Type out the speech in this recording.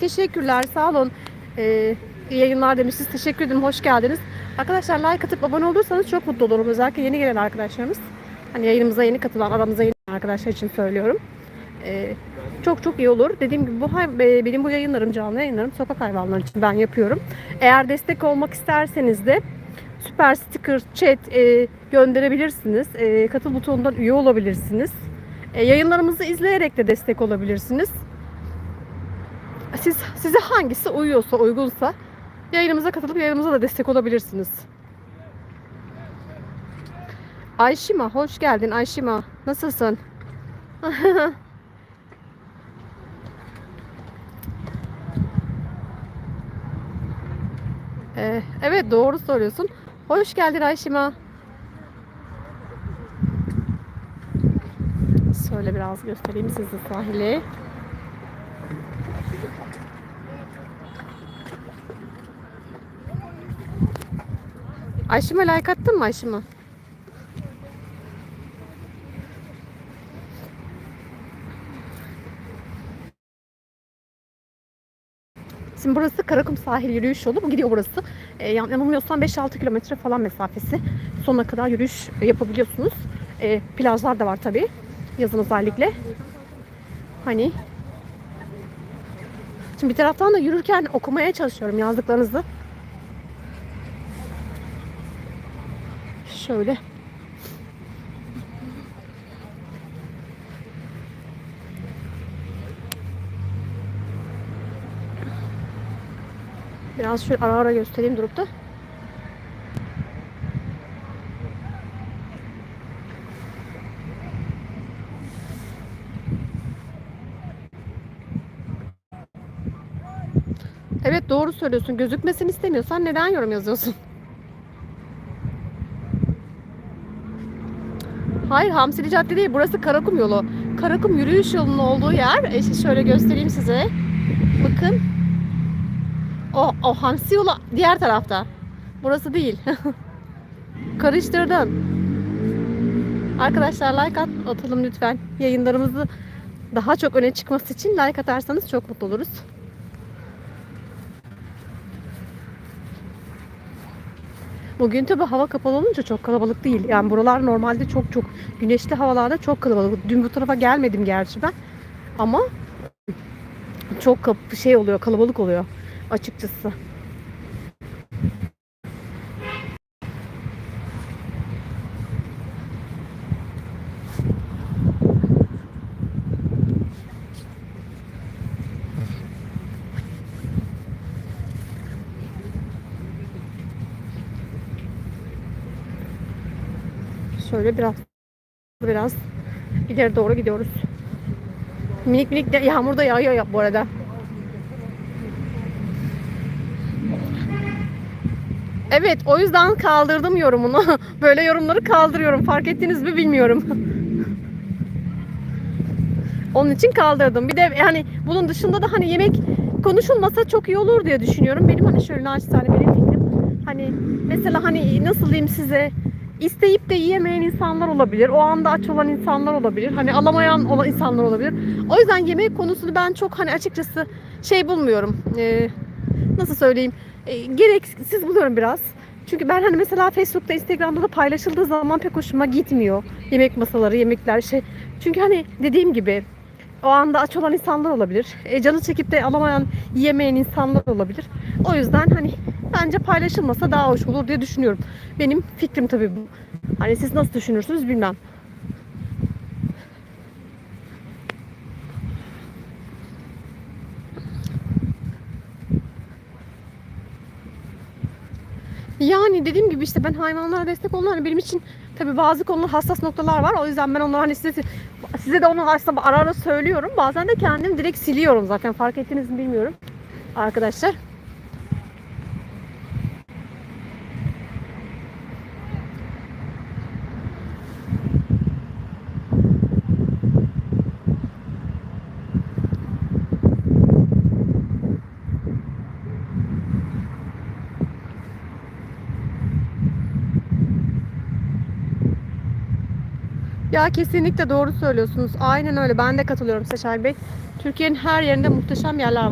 teşekkürler. Sağ olun. Ee, iyi yayınlar demişsiniz. Teşekkür ederim. Hoş geldiniz. Arkadaşlar like atıp abone olursanız çok mutlu olurum. Özellikle yeni gelen arkadaşlarımız. Hani yayınımıza yeni katılan, aramıza yeni arkadaşlar için söylüyorum. Ee, çok çok iyi olur. Dediğim gibi bu benim bu yayınlarım, canlı yayınlarım sokak hayvanları için ben yapıyorum. Eğer destek olmak isterseniz de süper sticker, chat e, gönderebilirsiniz. E, katıl butonundan üye olabilirsiniz. E, yayınlarımızı izleyerek de destek olabilirsiniz. Siz size hangisi uyuyorsa, uygunsa yayınımıza katılıp yayınımıza da destek olabilirsiniz. Ayşima hoş geldin Ayşima. Nasılsın? Ee, evet doğru söylüyorsun. Hoş geldin Ayşima. Şöyle biraz göstereyim size sahili. Ayşima like attın mı Ayşima? Şimdi burası Karakum sahil yürüyüş yolu. Bu gidiyor burası. E, yan- yanılmıyorsam 5-6 kilometre falan mesafesi. Sonuna kadar yürüyüş yapabiliyorsunuz. E, plajlar da var tabii. Yazın özellikle. Hani Şimdi bir taraftan da yürürken okumaya çalışıyorum yazdıklarınızı. Şöyle. Biraz şöyle ara ara göstereyim durup da. Evet doğru söylüyorsun. Gözükmesini istemiyorsan neden yorum yazıyorsun? Hayır Hamsili Cadde değil. Burası Karakum yolu. Karakum yürüyüş yolunun olduğu yer. E, şöyle göstereyim size. Bakın. O, o Hamsi yolu diğer tarafta. Burası değil. Karıştırdın. Arkadaşlar like at, atalım lütfen. Yayınlarımızı daha çok öne çıkması için like atarsanız çok mutlu oluruz. Bugün tabi hava kapalı olunca çok kalabalık değil. Yani buralar normalde çok çok güneşli havalarda çok kalabalık. Dün bu tarafa gelmedim gerçi ben. Ama çok şey oluyor, kalabalık oluyor açıkçası. Şöyle biraz biraz ileri doğru gidiyoruz. Minik minik de yağmur da yağıyor ya bu arada. Evet o yüzden kaldırdım yorumunu. Böyle yorumları kaldırıyorum. Fark ettiniz mi bilmiyorum. Onun için kaldırdım. Bir de yani bunun dışında da hani yemek konuşulmasa çok iyi olur diye düşünüyorum. Benim hani şöyle naçizane benim fikrim. Hani mesela hani nasıl diyeyim size isteyip de yiyemeyen insanlar olabilir. O anda aç olan insanlar olabilir. Hani alamayan olan insanlar olabilir. O yüzden yemek konusunu ben çok hani açıkçası şey bulmuyorum. Ee, nasıl söyleyeyim? Ee, gereksiz buluyorum biraz. Çünkü ben hani mesela Facebook'ta, Instagram'da da paylaşıldığı zaman pek hoşuma gitmiyor. Yemek masaları, yemekler şey. Çünkü hani dediğim gibi o anda aç olan insanlar olabilir. E, canı çekip de alamayan, yiyemeyen insanlar olabilir. O yüzden hani bence paylaşılmasa daha hoş olur diye düşünüyorum. Benim fikrim tabii bu. Hani siz nasıl düşünürsünüz bilmem. Yani dediğim gibi işte ben hayvanlara destek olmak hani benim için tabii bazı konular hassas noktalar var. O yüzden ben onları hani size size de onu aslında ara ara söylüyorum. Bazen de kendim direkt siliyorum zaten. Fark ettiniz mi bilmiyorum. Arkadaşlar. Ya kesinlikle doğru söylüyorsunuz. Aynen öyle. Ben de katılıyorum Seçer Bey. Türkiye'nin her yerinde muhteşem yerler var.